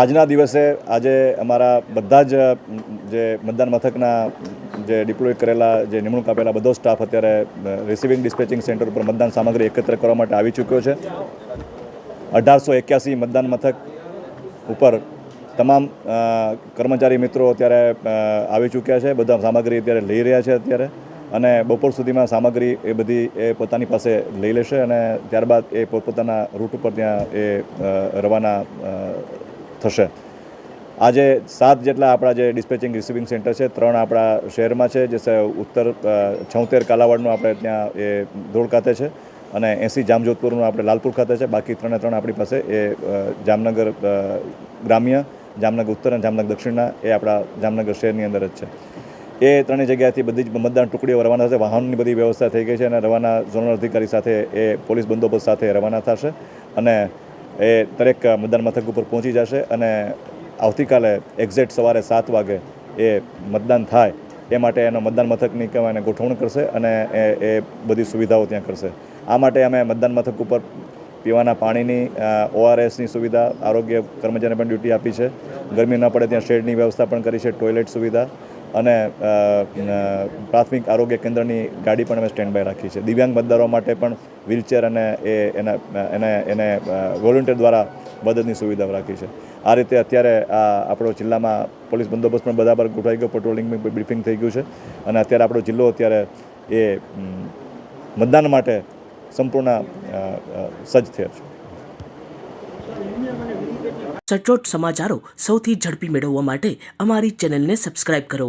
આજના દિવસે આજે અમારા બધા જ, જે મતદાન મથકના જે ડિપ્લોય કરેલા, જે નિમણૂક આપેલા બધો સ્ટાફ અત્યારે રિસીવિંગ ડિસ્પેચિંગ સેન્ટર ઉપર મતદાન સામગ્રી એકત્ર કરવા માટે આવી ચૂક્યો છે. અઢારસો એક્યાસી મતદાન મથક ઉપર તમામ કર્મચારી મિત્રો અત્યારે આવી ચૂક્યા છે. બધા સામગ્રી અત્યારે લઈ રહ્યા છે અત્યારે. અને બપોર સુધીમાં સામગ્રી એ બધી એ પોતાની પાસે લઈ લેશે અને ત્યારબાદ એ પોતપોતાના રૂટ ઉપર ત્યાં એ રવાના થશે. આજે સાત જેટલા આપણા જે ડિસ્પેચિંગ રિસીવિંગ સેન્ટર છે, ત્રણ આપણા શહેરમાં છે, જે ઉત્તર છોતેર કાલાવાડનું આપણે ત્યાં એ ધોળ ખાતે છે અને એંસી જામજોધપુરનું આપણે લાલપુર ખાતે છે. બાકી ત્રણે ત્રણ આપણી પાસે એ જામનગર ગ્રામ્ય, જામનગર ઉત્તર અને જામનગર દક્ષિણના એ આપણા જામનગર શહેરની અંદર જ છે. એ ત્રણેય જગ્યાએથી બધી જ મતદાન ટુકડીઓ રવાના થશે. વાહનની બધી વ્યવસ્થા થઈ ગઈ છે અને રવાના ઝોનલ અધિકારી સાથે એ પોલીસ બંદોબસ્ત સાથે રવાના થશે અને એ દરેક મતદાન મથક ઉપર પહોંચી જશે અને આવતીકાલે એક્ઝેક્ટ સવારે સાત વાગે એ મતદાન થાય એ માટે એનો મતદાન મથકની કહેવાય ગોઠવણ કરશે અને એ બધી સુવિધાઓ ત્યાં કરશે. આ માટે અમે મતદાન મથક ઉપર પીવાના પાણીની ઓઆરએસની સુવિધા, આરોગ્ય કર્મચારીને પણ ડ્યુટી આપી છે. ગરમી ન પડે ત્યાં શેડની વ્યવસ્થા પણ કરી છે, ટોયલેટ સુવિધા. અને પ્રાથમિક આરોગ્ય કેન્દ્રની ગાડી પણ અમે સ્ટેન્ડ બાય રાખી છે. દિવ્યાંગ મતદારો માટે પણ વ્હીલચેર અને એ, એના, એને એને વોલેન્ટિયર દ્વારા મદદની સુવિધાઓ રાખી છે. આ રીતે અત્યારે આ આપણો જિલ્લામાં પોલીસ બંદોબસ્ત પણ બધા પર ગોઠવાઈ ગયો પેટ્રોલિંગ બ્રીફિંગ થઈ ગયું છે. અને અત્યારે આપણો જિલ્લો અત્યારે, એ મતદાન માટે સંપૂર્ણ સજ્જ થયો છે. સચોટ સમાચારો સૌથી ઝડપી મેળવવા માટે અમારી ચેનલને સબસ્ક્રાઇબ કરો.